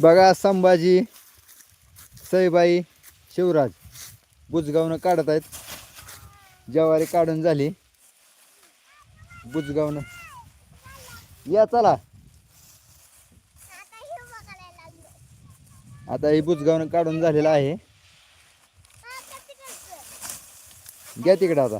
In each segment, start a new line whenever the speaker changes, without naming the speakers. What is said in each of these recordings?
बघा संभाजी सईबाई शिवराज. बुजगावनं काढत आहेत ज्वारी काढून झाली. बुजगावनं. या चला. आता ही बुजगावनं काढून झालेलं आहे. घ्या तिकडे आता.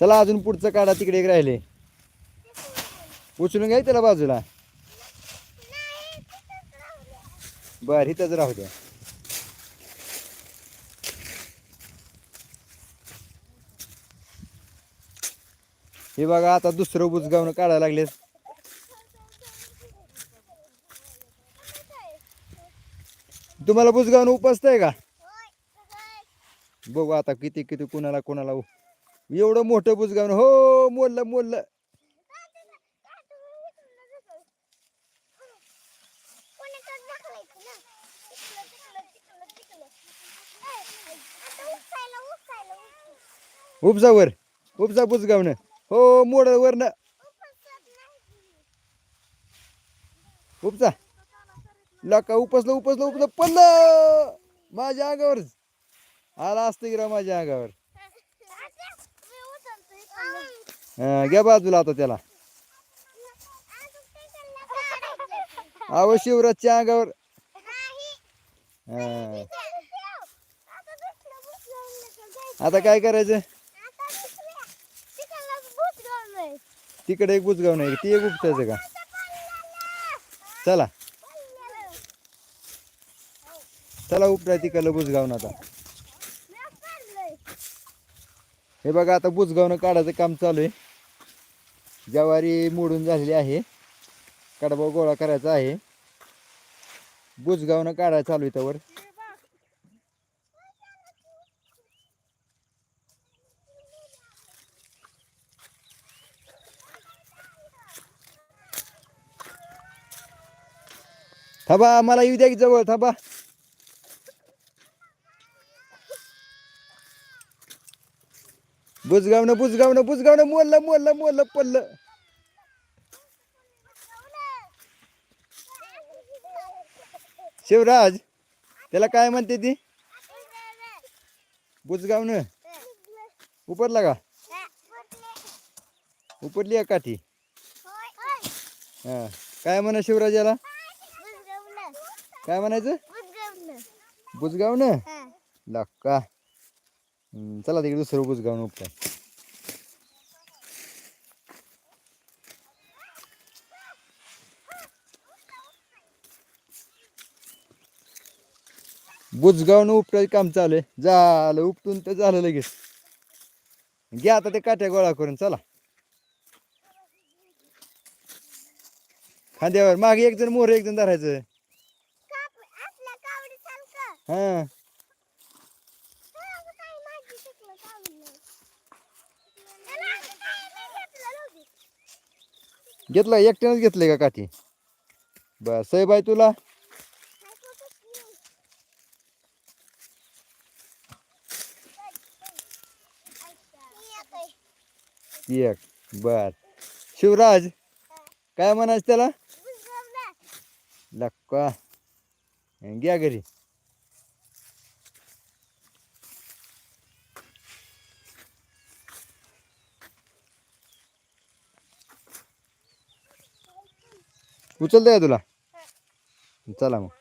चला अजून पुढचं काढा तिकडे एक राहिले. उचलून घ्या त्याला बाजूला. बर इथंच राहू द्या. हे बघा आता दुसरं बुजगावनं काढायला लागले तुम्हाला बुजगावनं उपसतंय का? बघू आता किती किती कुणाला कोणाला एवढं मोठं बुजगावनं हो मोललं मोललं. उपजा वर. उपजा बुजगावनं हो मोड वरनं. उपजा. लका उपसलं उपसलं उपसलं पडलं. माझ्या अंगावरच. आला असतं गिरा माझ्या अंगावर? हा, घ्या बाजूला आता त्याला. अहो शिवराजच्या अंगावर. हा. आता काय करायचं? तिकडे एक बुजगाव नाही ती एक उपटायचं का? चला. चला उपटा तिकडलं बुजगावनं आता. हे बघा आता बुजगावनं काढायचं काम चालू आहे. ज्वारी मोडून झालेली आहे. कडबा गोळा करायचा आहे. बुजगावनं काढायला चालू आहे त्यावर. थांबा मला येऊ द्या की जवळ थांबा. बुजगावनं बुजगावनं बुजगावनं मोडलं मोडलं मोडलं पडलं. शिवराज त्याला काय म्हणते ती? बुजगावनं. उपरला का? उपरली आहे काठी हा. काय म्हणा शिवराज याला? काय म्हणायचं? बुजगावनं. लक्का. चला तिकडे दुसरं बुजगावनं उपटाय बुजगावनं उपटायचं काम चालू आहे. झालं उपटून तर झालं लगेच. घ्या आता ते काट्या गोळा करून चला. खांद्यावर मागे एक जण मोर एक जण धरायचं. हा. घेतला एकट्यानंच घेतलंय का काठी? बर सईबाई तुला? एक बर. शिवराज काय म्हणायचं त्याला? लक्का. घ्या घरी. उचलतंय आहे तुला? चला मग.